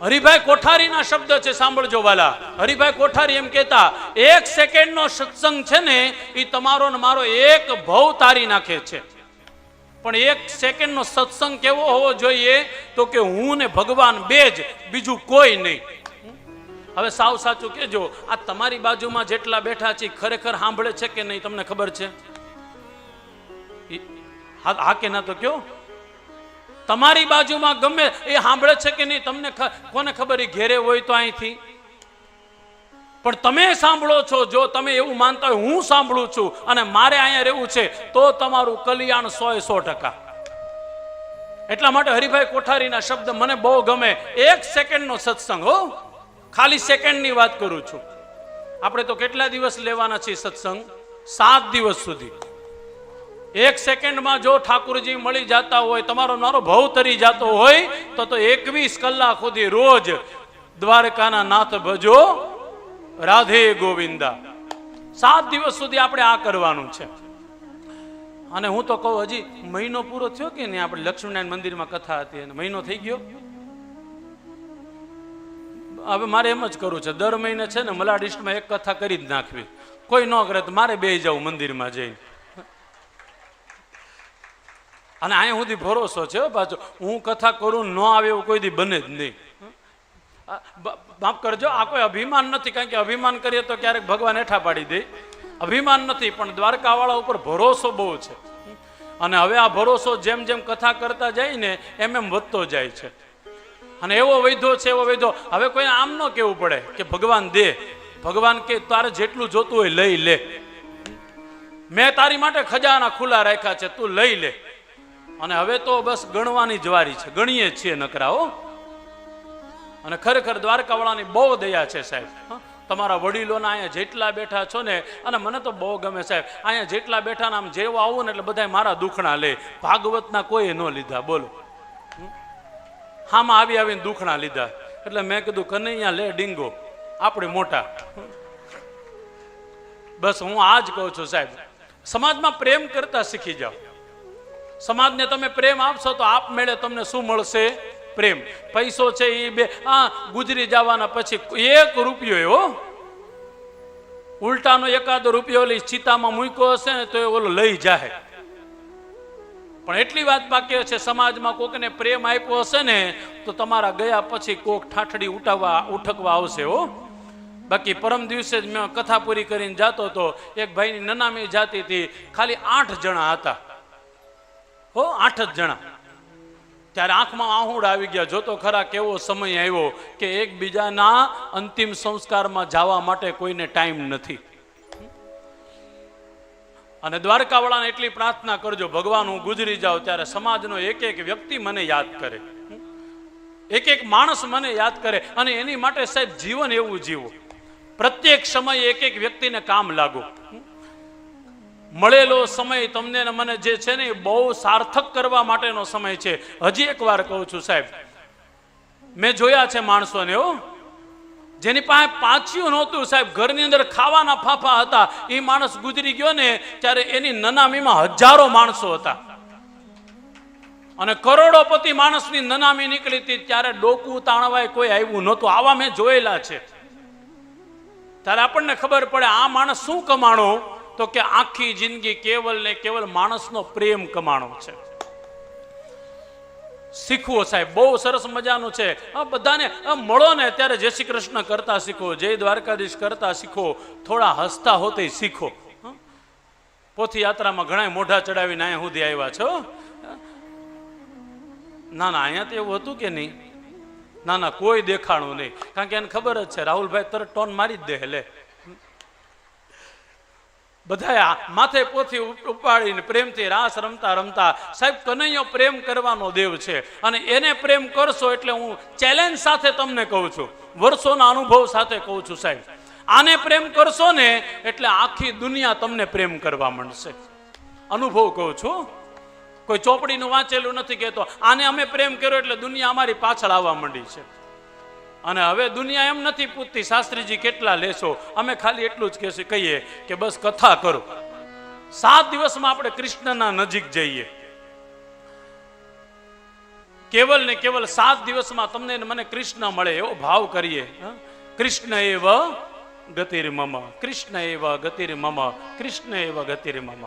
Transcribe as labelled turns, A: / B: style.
A: હરિભાઈ કોઠારીના શબ્દ છે, સાંભળજો વાલા. હરિભાઈ કોઠારી એમ કહેતા, એક સેકન્ડનો સત્સંગ છે ને એ તમારો ને મારો એક ભવ તારી નાખે છે. પણ એક સેકન્ડનો સત્સંગ કેવો હોવો જોઈએ તો કે હું ને ભગવાન બે જ, બીજું કોઈ નહીં. હવે સાવ સાચું કેજો આ તમારી બાજુમાં જેટલા બેઠા છે ખરેખર સાંભળે છે કે નહીં, તમને ખબર છે? હા કે ના તો કયો? તમારી બાજુમાં ગમે એ સાંભળે છે કે નહીં, તમને કોને ખબર એ ઘેરે હોય તો અહીંથી? પણ તમે સાંભળો છો, જો તમે એવું માનતા હોય, હું સાંભળું છું અને મારે અહીંયા રહેવું છે, તો તમારું કલ્યાણ સો સો ટકા. એટલા માટે હરિભાઈ કોઠારીના શબ્દ મને બહુ ગમે. એક સેકન્ડનો સત્સંગ, હો. ખાલી સેકન્ડની વાત કરું છું. આપણે તો કેટલા દિવસ લેવાના છીએ સત્સંગ? સાત દિવસ સુધી. એક સેકન્ડમાં જો ઠાકુરજી મળી જતા હોય, તમારો મારો ભાવ તરી જતો હોય, તો તો એકવીસ કલાક સુધી રોજ દ્વારકાના નાથ ભજો. રાધે ગોવિંદા. સાત દિવસ સુધી આપણે આ કરવાનું છે. અને હું તો કહું, હજી મહિનો પૂરો થયો કે નહીં? આપણે લક્ષ્મીનારાયણ મંદિરમાં કથા હતી અને મહિનો થઈ ગયો. હવે મારે એમ જ કરવું છે, દર મહિને છે ને મલાડિસ્ટમાં એક કથા કરી જ નાખવી. કોઈ ન કરે તો મારે બે જવું મંદિરમાં જઈને. અને અહીંયા સુધી ભરોસો છે પાછો. હું કથા કરું ન આવે એવું કોઈ દી બને જ નહીં. માફ કરજો, આ કોઈ અભિમાન નથી, કારણ કે અભિમાન કરીએ તો ક્યારેક ભગવાન હેઠા પાડી દે. અભિમાન નથી, પણ દ્વારકાવાળા ઉપર ભરોસો બહુ છે. અને હવે આ ભરોસો જેમ જેમ કથા કરતા જાય ને, એમ એમ વધતો જાય છે. અને એવો વૈધો છે, એવો વૈધો. હવે કોઈ આમ ન કેવું પડે કે ભગવાન દે. ભગવાન કે તારે જેટલું જોતું હોય લઈ લે. મેં તારી માટે ખજાના ખુલ્લા રાખ્યા છે, તું લઈ લે. અને હવે તો બસ ગણવાની જવારી છે. ગણીએ છીએ નકરા હો અને ખરેખર દ્વારકાવાળાની બહુ દયા છે સાહેબ? તમારા વડીલોના અહીંયા જેટલા બેઠા છો ને, અને મને તો બહુ ગમે સાહેબ. અહીંયા જેટલા બેઠા આમ જેવો આવું ને એટલે બધા મારા દુખણા લે. ભાગવતના કોઈએ ન લીધા, બોલો. હામાં આવી આવીને દુખણા લીધા. એટલે મેં કીધું, કનૈયા, લે ડીંગો. આપણે મોટા. બસ હું આ જ કહું છું સાહેબ. સમાજમાં પ્રેમ કરતા શીખી જાઓ. સમાજને તમે પ્રેમ આપશો તો આપમેળે તમને શું મળશે? પ્રેમ. પૈસો છે એ બે, આ, ગુજરી જવાના પછી એક રૂપિયો એવો ઉલટાનો એકાદો રૂપિયો ઓલી ચિતામાં મૂક્યો હશે ને તો એ ઓલો લઈ જાહે. પણ એટલી વાત બાકી છે, સમાજમાં કોકને પ્રેમ આપ્યો હશે ને તો તમારા ગયા પછી કોક ઠાઠડી ઉઠાવવા, ઉઠકવા આવશે હો. બાકી પરમ દિવસે જ મેં કથા પૂરી કરીને જાતો હતો એક ભાઈની નનામી જાતી હતી, ખાલી આઠ જણા હતા. હો, આઠ જ જણા. ત્યારે આંખમાં આહુડ આવી ગયા. જોતો ખરા કેવો સમય આવ્યો કે એકબીજાના અંતિમ સંસ્કારમાં જવા માટે કોઈને ટાઈમ નથી. અને દ્વારકાવાળાને એટલી પ્રાર્થના કરજો, ભગવાન, હું ગુજરી જાઉં ત્યારે સમાજનો એક એક વ્યક્તિ મને યાદ કરે. એક એક માણસ મને યાદ કરે અને એની માટે સાહેબ જીવન એવું જીવો. પ્રત્યેક સમયે એક એક વ્યક્તિને કામ લાગો. મળેલો સમય તમને મને જે છે ને એ બહુ સાર્થક કરવા માટેનો સમય છે. હજી એક વાર કહું છું સાહેબ, મેં જોયા છે માણસોને હો. જેની પાસે પાંચ્યું નહોતું સાહેબ, ઘરની અંદર ખાવાના ફાફા હતા, એ માણસ ગુજરી ગયો ને ત્યારે એની નનામીમાં હજારો માણસો હતા. અને કરોડોપતિ માણસની નનામી નીકળી હતી ત્યારે ડોકું તાણવાય કોઈ આવ્યું નહોતું. આવા મેં જોયેલા છે. ત્યારે આપણને ખબર પડે આ માણસ શું કમાણો? તો કે આખી જિંદગી કેવલ ને કેવલ માણસનો પ્રેમ કમાણો છે. શીખવો સાહેબ, બહુ સરસ મજાનું છે. આ બધાને મળો ને ત્યારે જય શ્રી કૃષ્ણ કરતા શીખો, જય દ્વારકાધીશ કરતા શીખો, થોડા હસતા હોતે શીખો? પોથી યાત્રામાં ઘણા મોઢા ચડાવીને અહીંયા સુધી આવ્યા છો? ના ના અહીંયા તો એવું હતું કે નહીં? ના ના કોઈ દેખાણું નહીં. કારણ કે એને ખબર જ છે, રાહુલભાઈ તરત ટોન મારી જ દે, લે. બધા માથે પોથી ઉપ- ઉપાડીને પ્રેમથી રાસ રમતા રમતા સાહેબ કનૈયો પ્રેમ કરવાનો દેવ છે. અને એને પ્રેમ કરશો એટલે હું ચેલેન્જ સાથે તમને કહું છું. વર્ષોના અનુભવ સાથે કહું છું સાહેબ. આને પ્રેમ કરશો ને એટલે આખી દુનિયા તમને પ્રેમ કરવા માંડશે. અનુભવ કહું છું. કોઈ ચોપડીનું વાંચેલું નથી કહેતો. આને અમે પ્રેમ કર્યો એટલે દુનિયા અમારી પાછળ આવવા માંડી છે. અને હવે દુનિયા એમ નથી પૂછતી, શાસ્ત્રીજી, કેટલા લેશો અમે ખાલી એટલું જ કહેશે, કહીએ કે બસ કથા કરો સાત દિવસમાં આપણે કૃષ્ણના નજીક જઈએ કેવલ ને કેવલ સાત દિવસમાં તમને મને કૃષ્ણ મળે એવો ભાવ કરીએ? કૃષ્ણ એવ ગતિર મમ કૃષ્ણ એવ ગતિર મમ કૃષ્ણ એવ ગતિર મમ?